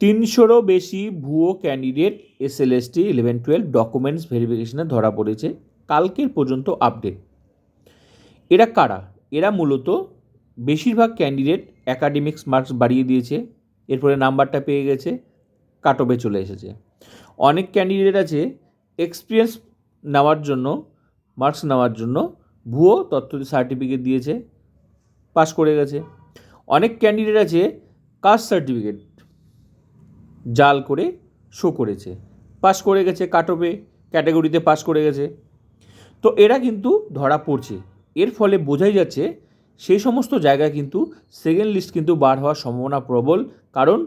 তিনশোরও বেশি ভুয়ো candidate SLST eleven twelve documents ভেরিফিকেশনে ধরা পড়েছে। কালকের পর্যন্ত আপডেট এরা কারা? এরা মূলত বেশিরভাগ ক্যান্ডিডেট অ্যাকাডেমিক্স মার্কস বাড়িয়ে দিয়েছে। এরপরে নাম্বারটা পেয়ে গেছে কাটবে চলে এসেছে। অনেক ক্যান্ডিডেট আছে এক্সপিরিয়েন্স নেওয়ার জন্য মার্কস নেওয়ার জন্য ভুয়ো তথ্য সার্টিফিকেট দিয়েছে পাস করে গেছে। অনেক ক্যান্ডিডেট আছে কাস্ট সার্টিফিকেট জাল করে শো করেছে। পাস করে গেছে কাটবে ক্যাটাগরিতে পাস করে গেছে। তো এরা কিন্তু ধরা পড়ছে। এর ফলে বোঝাই যাচ্ছে, সেই সমস্ত জায়গায় কিন্তু সেকেন্ড লিস্ট কিন্তু বার হওয়ার সম্ভাবনা প্রবল, কারণ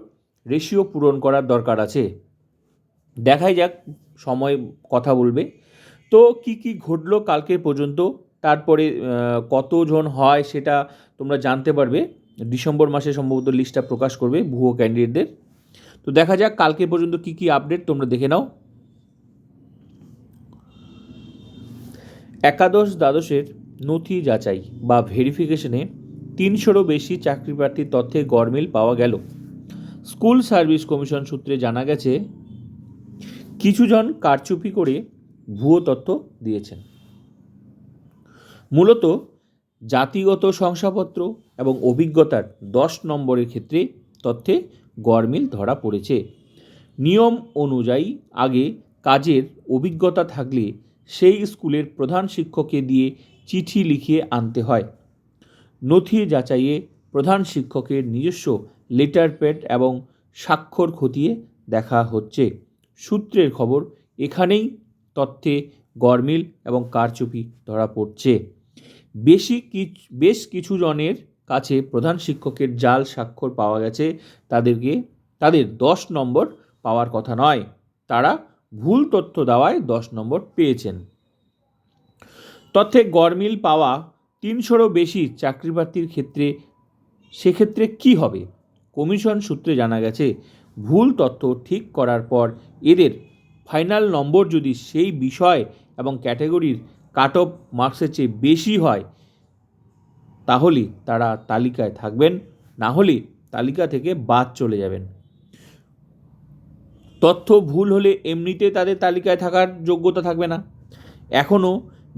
রেশিও পূরণ করার দরকার আছে। দেখাই যাক, সময় কথা বলবে। তো কি কি ঘটলো কালকে পর্যন্ত? তারপরে কতজন হয় সেটা তোমরা জানতে পারবে। ডিসেম্বর মাসে সম্ভবত লিস্টটা প্রকাশ করবে ভুয়ো ক্যান্ডিডেটদের তো দেখা যাক কালকে পর্যন্ত কি কি আপডেট তোমরা দেখে নাও। একাদশ দ্বাদশের নথি যাচাই বা ভেরিফিকেশনে তিনশোরও বেশি চাকরি প্রার্থীর তথ্যে গরমিল পাওয়া গেল। স্কুল সার্ভিস কমিশন সূত্রে জানা গেছে, কিছুজন কারচুপি করে ভুয়ো তথ্য দিয়েছেন। মূলত জাতিগত শংসাপত্র এবং অভিজ্ঞতার দশ নম্বরের ক্ষেত্রে তথ্যে গরমিল ধরা পড়েছে। নিয়ম অনুযায়ী আগে কাজের অভিজ্ঞতা থাকলে সেই স্কুলের প্রধান শিক্ষককে দিয়ে চিঠি লিখিয়ে আনতে হয়। নথি যাচাইয়ে প্রধান শিক্ষকের নিজস্ব লেটার প্যাড এবং স্বাক্ষর খতিয়ে দেখা হচ্ছে। সূত্রের খবর, এখানেই তথ্যে গরমিল এবং কারচুপি ধরা পড়ছে। বেশি বেশ কিছু জনের কাছে প্রধান শিক্ষকের জাল স্বাক্ষর পাওয়া গেছে। তাদেরকে, তাদের দশ নম্বর পাওয়ার কথা নয়। তারা ভুল তথ্য দেওয়ায় দশ নম্বর পেয়েছেন। তথ্যে গরমিল পাওয়া তিনশোরও বেশি চাকরি প্রার্থীর ক্ষেত্রে সেক্ষেত্রে কি হবে? কমিশন সূত্রে জানা গেছে, ভুল তথ্য ঠিক করার পর এদের ফাইনাল নম্বর যদি সেই বিষয় এবং ক্যাটাগরির কাট অফ মার্কসের চেয়ে বেশি হয় তাহলে তারা তালিকায় থাকবেন না হলে তালিকা থেকে বাদ চলে যাবেন। তথ্য ভুল হলে এমনিতে তাদের তালিকায় থাকার যোগ্যতা থাকবে না। এখনও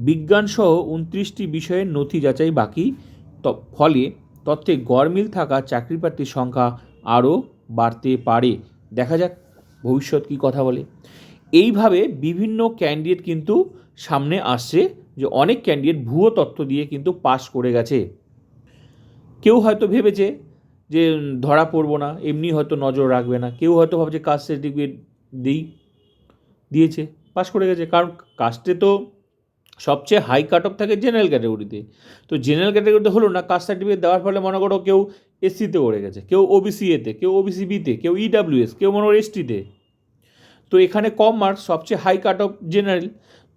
বিজ্ঞানসহ উনত্রিশটি বিষয়ের নথি যাচাই বাকি ফলে তথ্যে গরমিল থাকা চাকরি প্রার্থীর সংখ্যা আরও বাড়তে পারে। দেখা যাক ভবিষ্যৎ কী কথা বলে। এইভাবে বিভিন্ন ক্যান্ডিডেট কিন্তু সামনে আসছে যে অনেক ক্যান্ডিডেট ভুয়ো তথ্য দিয়ে কিন্তু পাশ করে গেছে। কেউ হয়তো ভেবেছে যে ধরা পড়ব না, এমনি হয়তো নজর রাখবে না। কেউ হয়তো ভাবছে কাস্ট সার্টিফিকেট দিই, দিয়েছে পাস করে গেছে। কারণ কাস্টে তো সবচেয়ে হাই কাট অফ থাকে জেনারেল ক্যাটাগরিতে তো। জেনারেল ক্যাটাগরিতে হলো না কাস্ট সার্টিফিকেট দেওয়ার ফলে মনে করো কেউ এসসিতে পড়ে গেছে, কেউ ওবিসি এতে কেউ ওবিসি বিতে কেউ ইডাব্লিউএস কেউ মনে করো এসটিতে তো। এখানে কম মার্কস সবচেয়ে হাই কাট অফ জেনারেল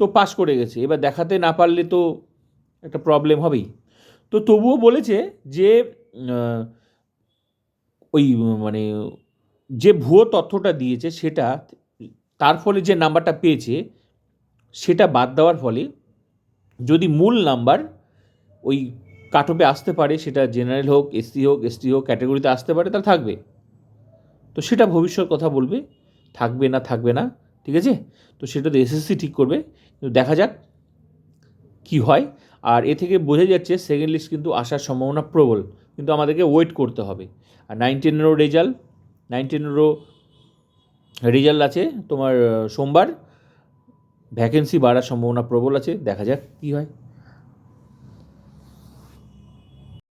তো পাস করে গেছে। এবার দেখাতে না পারলে তো একটা প্রবলেম হবেই। তো তবুও বলেছে যে ওই মানে যে ভুয়ো তথ্যটা দিয়েছে সেটা, তার ফলে যে নাম্বারটা পেয়েছে, সেটা বাদ দেওয়ার ফলে যদি মূল নাম্বার ওই কাটপে আসতে পারে, সেটা জেনারেল হোক, এসসি হোক, এসটি হোক, ক্যাটাগরিতে আসতে পারে, তাহলে থাকবে। তো সেটা ভবিষ্যৎ কথা বলবে, থাকবে না থাকবে না, ঠিক আছে? তো সেটা তো এসএসসি ঠিক করবে, কিন্তু দেখা যাক কি হয়। আর এ থেকে বোঝা যাচ্ছে সেকেন্ড লিস্ট কিন্তু আসার সম্ভাবনা প্রবল, কিন্তু আমাদেরকে ওয়েট করতে হবে। আর নাইনটিনেরও রেজাল্ট নাইনটিনেরও রেজাল্ট আছে তোমার সোমবার ভ্যাকেন্সি বাড়ার সম্ভাবনা প্রবল আছে, দেখা যাক কী হয়।